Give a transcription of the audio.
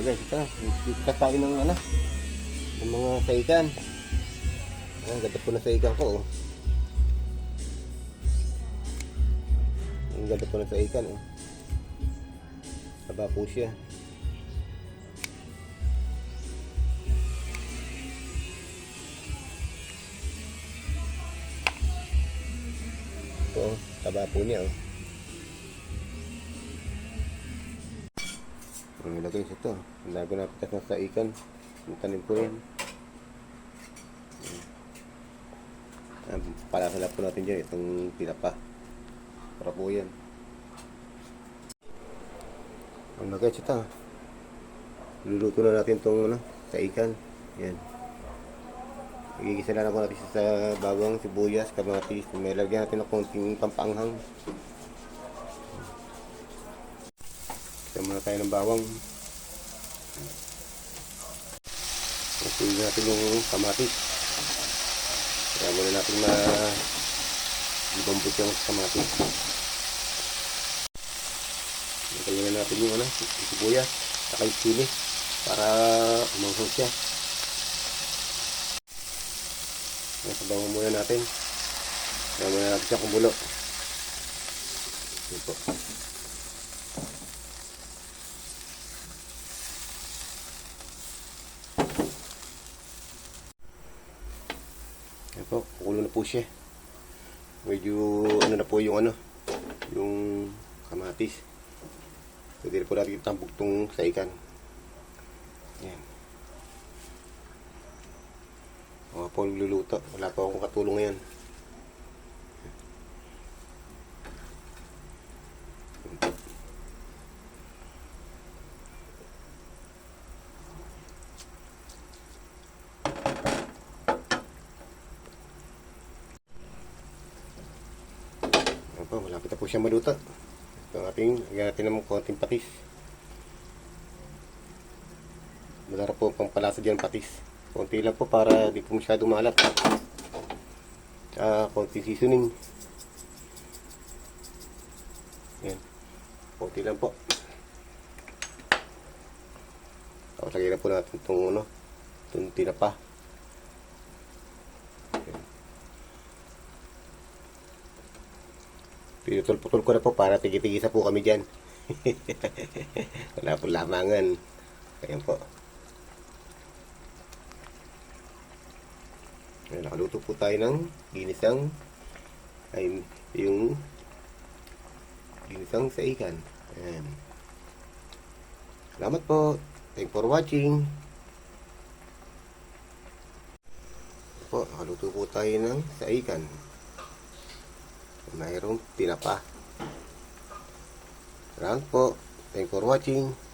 Ayan guys, ito. Tayo ng ano, ng mga saikan. Ayan, ganda po na saikan ko. Oh. Ang ganda po na saikan. Oh. Taba po siya. Ito, taba po niya. Oh. Ang ilagay sa ito. Ang dami ko napitas na sa ikan. Ang tanim ko rin. Ang palasala po natin dyan. Itong tinapa. Para po yan. Ang lagay sa ito. Luluto na natin itong ano, sa ikan. Yan. Igigisa na lang ko natin sa bawang, sibuyas, kamatis. May lagyan natin ng konting pampanghang. Kita muna tayo ng bawang. Ituloy natin yung kamatis. Kaya muna natin ma ibambot yung kamatis. Itayin na natin yung ano, sibuyas, saka yung chili para umanghang siya. Nasabawan muna natin. Kaya muna natin siya kumulo. Ito. Po, kukulo na po siya. Medyo ano na po yung ano, yung kamatis. Pwede na po natin tambok tong saikan. Ayan. Mga po nagluluto. Wala pa akong katulong ngayon. Po, malapit na po siya maluto. Ito ang ating, lagyan natin ng konting patis. Masarap po pang palasa dyan patis. Konti lang po para di po masyado maalat. Tsaka konting seasoning. Yan. Konti lang po. Tapos lagyan na po natin itong ano, itong tinapa. Pinutol-putol ko na po para tigit-tigisa po kami dyan. Wala po lamangan. Ayan po. Ayan, nakaluto po tayo ng ginisang ay yung ginisang sa ikan. Ayan. Salamat po. Thank for watching. Po, nakaluto po tayo ng sa ikan mayroong tinapa. Salamat po. Thank for watching.